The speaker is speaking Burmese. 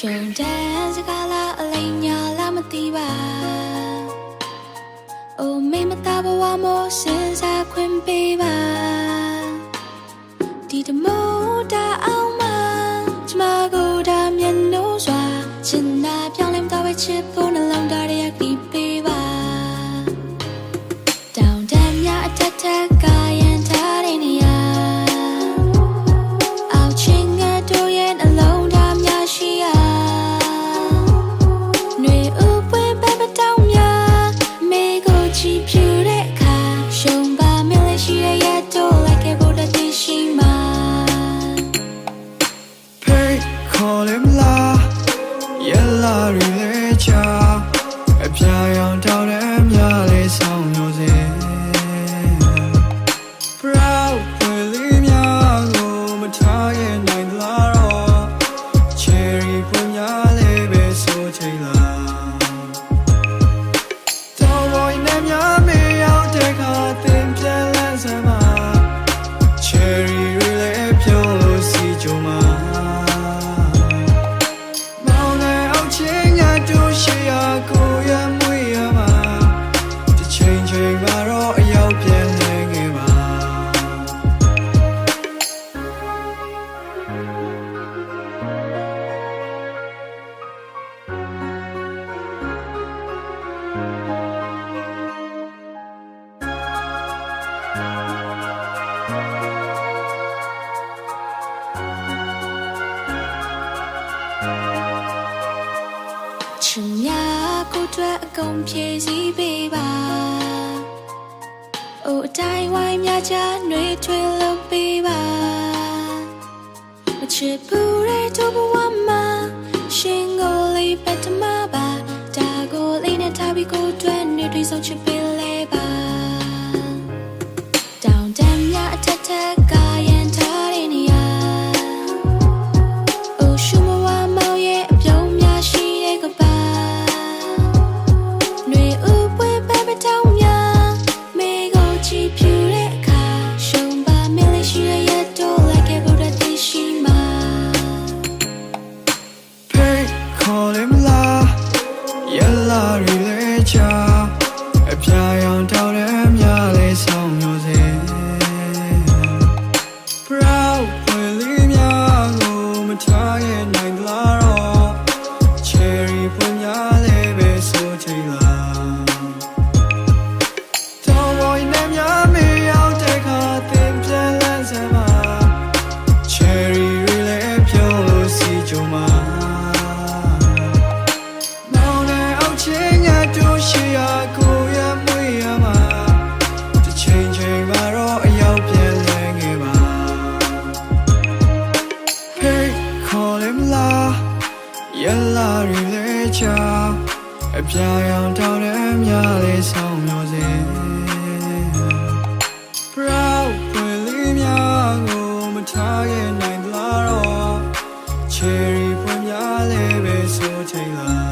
ရှင်တန်းစကားလားအလိမ်ညာလားမသိပါအိုမေမတာဘဝမောစင်စားခွင့်ပေးပါဒီတမောတာအောင်မကျမကိုဒါမျက်နှာစွာချင်နာပြောင်းလဲမတော့ပဲချစ်ဖို့နှလုံးသားရဲ့ ခဲ့ပါချင်များကိုအတွက်အကုန်ဖြည့်စည်းပေးပါ အိုအတိုင်းဝိုင်းများချနှွေထွေးလို့ပေးပါမချစ်ဘူးတဲ့တို့ဘဝမှာရှင်ကိုလေးပတ်တမပါဒါကိုလေးနဲ့ထားပြီးကိုအတွက်နေတွေ့ဆုံးချစ်ပေးလဲပါတောင်တန်းများအထက်ထက်ကရ 哪里 တို့ရှိရာကိုရမွေရမှာတစ်ချိန်ချိန်မှာတော့အရောက်ပြန်လဲငယ်ပါ Hey call him la ရလာရီလေချာအပြာရောင်တောင်းတဲ့မြလေးဆောင်မျိုးစေ Proud ဝင်လေးများကိုမထားခဲ့နိုင်လားတော့ Cherry ပွင့်များလေးပဲဆိုချိန်လား